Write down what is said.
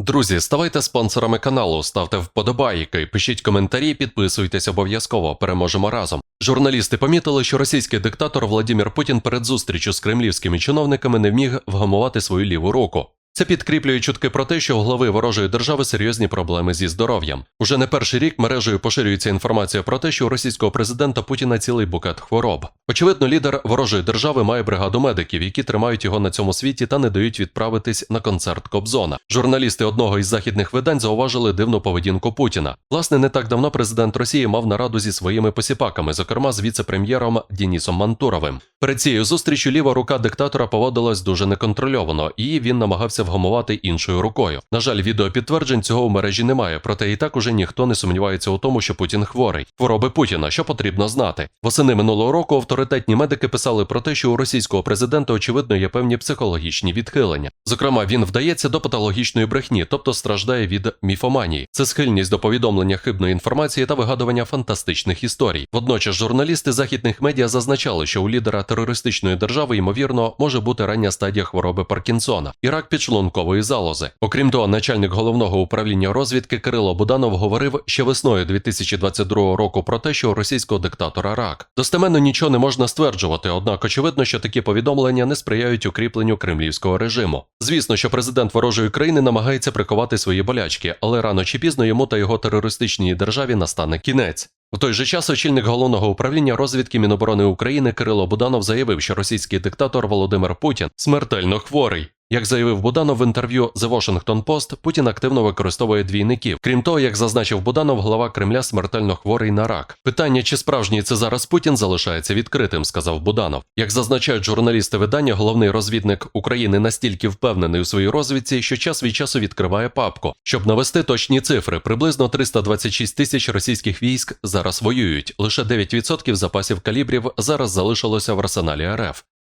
Друзі, ставайте спонсорами каналу, ставте вподобайки, пишіть коментарі, підписуйтесь обов'язково. Переможемо разом. Журналісти помітили, що російський диктатор Владимир Путін перед зустрічю з кремлівськими чиновниками не вміг вгамувати свою ліву руку. Це підкріплює чутки про те, що у глави ворожої держави серйозні проблеми зі здоров'ям. Уже не перший рік мережею поширюється інформація про те, що у російського президента Путіна цілий букет хвороб. Очевидно, лідер ворожої держави має бригаду медиків, які тримають його на цьому світі та не дають відправитись на концерт Кобзона. Журналісти одного із західних видань зауважили дивну поведінку Путіна. Власне, не так давно президент Росії мав нараду зі своїми посіпаками, зокрема з віце-прем'єром Дінісом Мантуровим. Перед цією зустрічю ліва рука диктатора поводилась дуже неконтрольовано, і він намагався вгамувати іншою рукою. На жаль, відеопідтверджень цього в мережі немає, проте і так уже ніхто не сумнівається у тому, що Путін хворий. Хвороби Путіна, що потрібно знати. Восени минулого року авторитетні медики писали про те, що у російського президента очевидно є певні психологічні відхилення. Зокрема, він вдається до патологічної брехні, тобто страждає від міфоманії. Це схильність до повідомлення хибної інформації та вигадування фантастичних історій. Водночас журналісти західних медіа зазначали, що у лідера терористичної держави ймовірно може бути рання стадія хвороби Паркінсона і рак підшлункової залози. Окрім того, начальник головного управління розвідки Кирило Буданов говорив ще весною 2022 року про те, що у російського диктатора рак. Достеменно нічого не можна стверджувати, однак очевидно, що такі повідомлення не сприяють укріпленню кремлівського режиму. Звісно, що президент ворожої країни намагається приховати свої болячки, але рано чи пізно йому та його терористичній державі настане кінець. В той же час очільник головного управління розвідки Міноборони України Кирило Буданов заявив, що російський диктатор Володимир Путін смертельно хворий. Як заявив Буданов в інтерв'ю The Washington Post, Путін активно використовує двійників. Крім того, як зазначив Буданов, глава Кремля смертельно хворий на рак. Питання, чи справжній це зараз Путін, залишається відкритим, сказав Буданов. Як зазначають журналісти видання, головний розвідник України настільки впевнений у своїй розвідці, що час від часу відкриває папку, щоб навести точні цифри. Приблизно 326 тисяч російських військ зараз воюють. Лише 9% запасів калібрів зараз залишилося в арсеналі РФ.